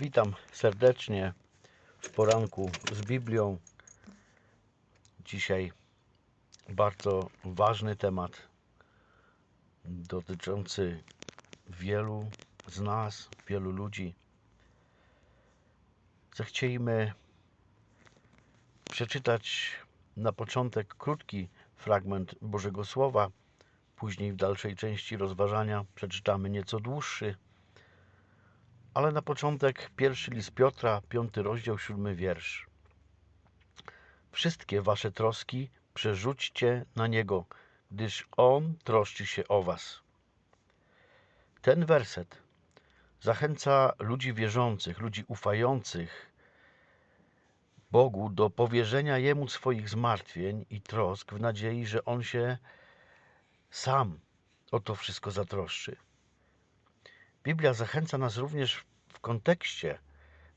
Witam serdecznie w poranku z Biblią. Dzisiaj bardzo ważny temat dotyczący wielu z nas, wielu ludzi. Zechciejmy przeczytać na początek krótki fragment Bożego Słowa. Później w dalszej części rozważania przeczytamy nieco dłuższy. Ale na początek pierwszy list Piotra, piąty rozdział, siódmy wiersz. Wszystkie wasze troski przerzućcie na Niego, gdyż On troszczy się o was. Ten werset zachęca ludzi wierzących, ludzi ufających Bogu do powierzenia Jemu swoich zmartwień i trosk w nadziei, że On się sam o to wszystko zatroszczy. Biblia zachęca nas również w kontekście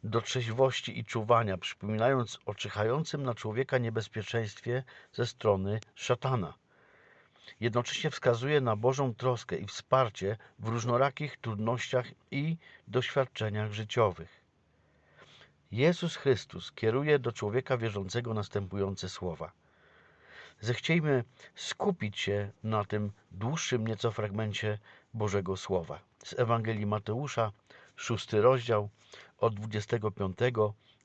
do trzeźwości i czuwania, przypominając o czyhającym na człowieka niebezpieczeństwie ze strony szatana. Jednocześnie wskazuje na Bożą troskę i wsparcie w różnorakich trudnościach i doświadczeniach życiowych. Jezus Chrystus kieruje do człowieka wierzącego następujące słowa. Zechciejmy skupić się na tym dłuższym nieco fragmencie Bożego Słowa. Z Ewangelii Mateusza, szósty rozdział, od 25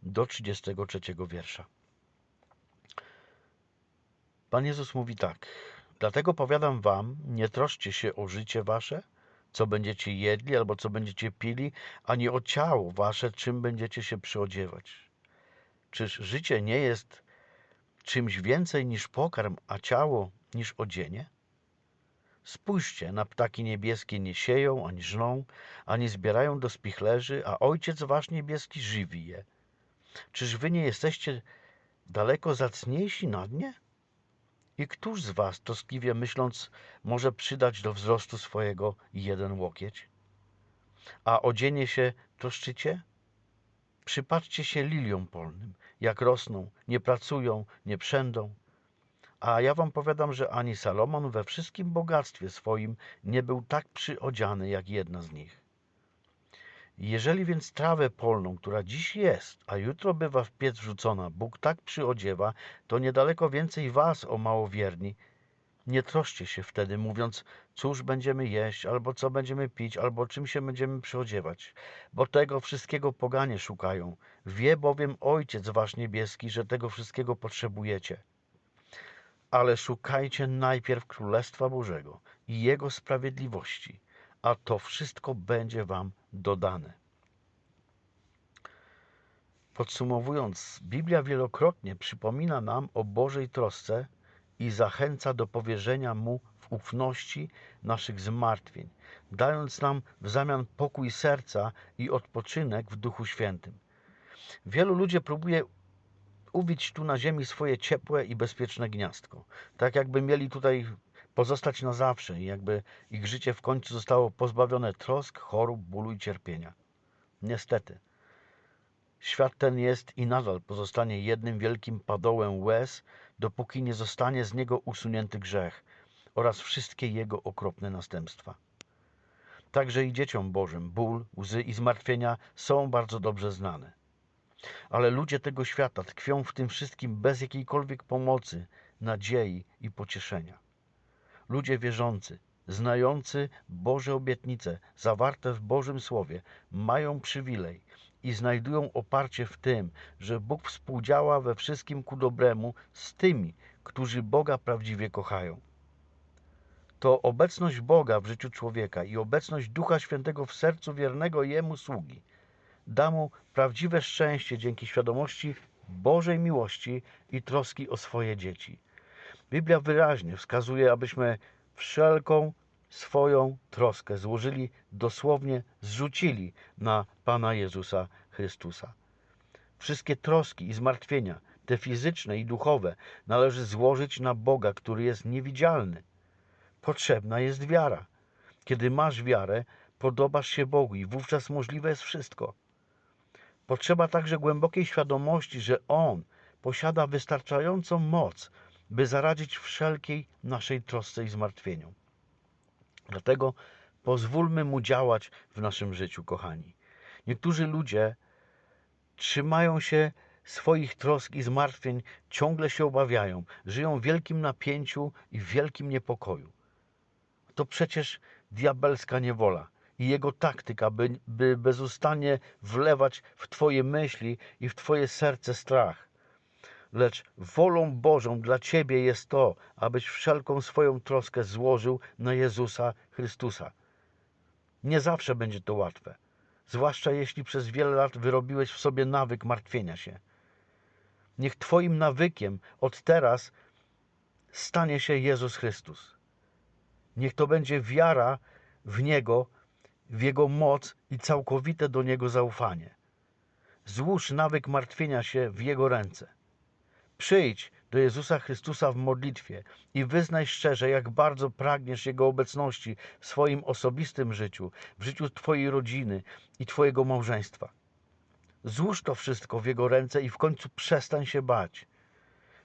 do 33 wiersza. Pan Jezus mówi tak. Dlatego powiadam wam, nie troszcie się o życie wasze, co będziecie jedli albo co będziecie pili, ani o ciało wasze, czym będziecie się przyodziewać. Czyż życie nie jest czymś więcej niż pokarm, a ciało niż odzienie? Spójrzcie, na ptaki niebieskie nie sieją, ani żną, ani zbierają do spichlerzy, a Ojciec Wasz niebieski żywi je. Czyż Wy nie jesteście daleko zacniejsi nad nie? I któż z Was, troskliwie myśląc, może przydać do wzrostu swojego jeden łokieć? A odzienie się troszczycie? Przypatrzcie się liliom polnym, jak rosną, nie pracują, nie przędą. A ja wam powiadam, że ani Salomon we wszystkim bogactwie swoim nie był tak przyodziany jak jedna z nich. Jeżeli więc trawę polną, która dziś jest, a jutro bywa w piec wrzucona, Bóg tak przyodziewa, to niedaleko więcej was, o małowierni, nie troszcie się wtedy, mówiąc, cóż będziemy jeść, albo co będziemy pić, albo czym się będziemy przyodziewać. Bo tego wszystkiego poganie szukają. Wie bowiem Ojciec Wasz Niebieski, że tego wszystkiego potrzebujecie. Ale szukajcie najpierw Królestwa Bożego i Jego sprawiedliwości, a to wszystko będzie Wam dodane. Podsumowując, Biblia wielokrotnie przypomina nam o Bożej trosce i zachęca do powierzenia Mu w ufności naszych zmartwień, dając nam w zamian pokój serca i odpoczynek w Duchu Świętym. Wielu ludzi próbuje ubić tu na ziemi swoje ciepłe i bezpieczne gniazdko, tak jakby mieli tutaj pozostać na zawsze i jakby ich życie w końcu zostało pozbawione trosk, chorób, bólu i cierpienia. Niestety, świat ten jest i nadal pozostanie jednym wielkim padołem łez, dopóki nie zostanie z niego usunięty grzech oraz wszystkie jego okropne następstwa. Także i dzieciom Bożym ból, łzy i zmartwienia są bardzo dobrze znane. Ale ludzie tego świata tkwią w tym wszystkim bez jakiejkolwiek pomocy, nadziei i pocieszenia. Ludzie wierzący, znający Boże obietnice zawarte w Bożym Słowie, mają przywilej i znajdują oparcie w tym, że Bóg współdziała we wszystkim ku dobremu z tymi, którzy Boga prawdziwie kochają. To obecność Boga w życiu człowieka i obecność Ducha Świętego w sercu wiernego Jemu sługi da mu prawdziwe szczęście dzięki świadomości Bożej miłości i troski o swoje dzieci. Biblia wyraźnie wskazuje, abyśmy wszelką swoją troskę złożyli, dosłownie zrzucili na Pana Jezusa Chrystusa. Wszystkie troski i zmartwienia, te fizyczne i duchowe, należy złożyć na Boga, który jest niewidzialny. Potrzebna jest wiara. Kiedy masz wiarę, podobasz się Bogu i wówczas możliwe jest wszystko. Potrzeba także głębokiej świadomości, że On posiada wystarczającą moc, by zaradzić wszelkiej naszej trosce i zmartwieniu. Dlatego pozwólmy Mu działać w naszym życiu, kochani. Niektórzy ludzie trzymają się swoich trosk i zmartwień, ciągle się obawiają, żyją w wielkim napięciu i w wielkim niepokoju. To przecież diabelska niewola i jego taktyka, by, by bezustannie wlewać w Twoje myśli i w Twoje serce strach. Lecz wolą Bożą dla Ciebie jest to, abyś wszelką swoją troskę złożył na Jezusa Chrystusa. Nie zawsze będzie to łatwe, zwłaszcza jeśli przez wiele lat wyrobiłeś w sobie nawyk martwienia się. Niech Twoim nawykiem od teraz stanie się Jezus Chrystus. Niech to będzie wiara w Niego, w Jego moc i całkowite do Niego zaufanie. Złóż nawyk martwienia się w Jego ręce. Przyjdź do Jezusa Chrystusa w modlitwie i wyznaj szczerze, jak bardzo pragniesz Jego obecności w swoim osobistym życiu, w życiu Twojej rodziny i Twojego małżeństwa. Złóż to wszystko w Jego ręce i w końcu przestań się bać.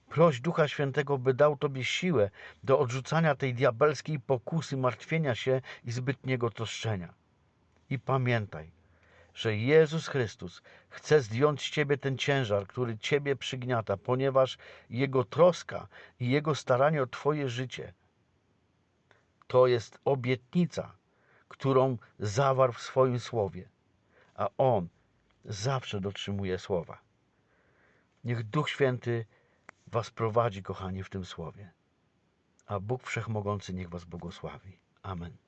Proś Ducha Świętego, by dał Tobie siłę do odrzucania tej diabelskiej pokusy martwienia się i zbytniego troszczenia. I pamiętaj, że Jezus Chrystus chce zdjąć z Ciebie ten ciężar, który Ciebie przygniata, ponieważ Jego troska i Jego staranie o Twoje życie to jest obietnica, którą zawarł w swoim słowie, a On zawsze dotrzymuje słowa. Niech Duch Święty Was prowadzi, kochani, w tym słowie, a Bóg Wszechmogący niech Was błogosławi. Amen.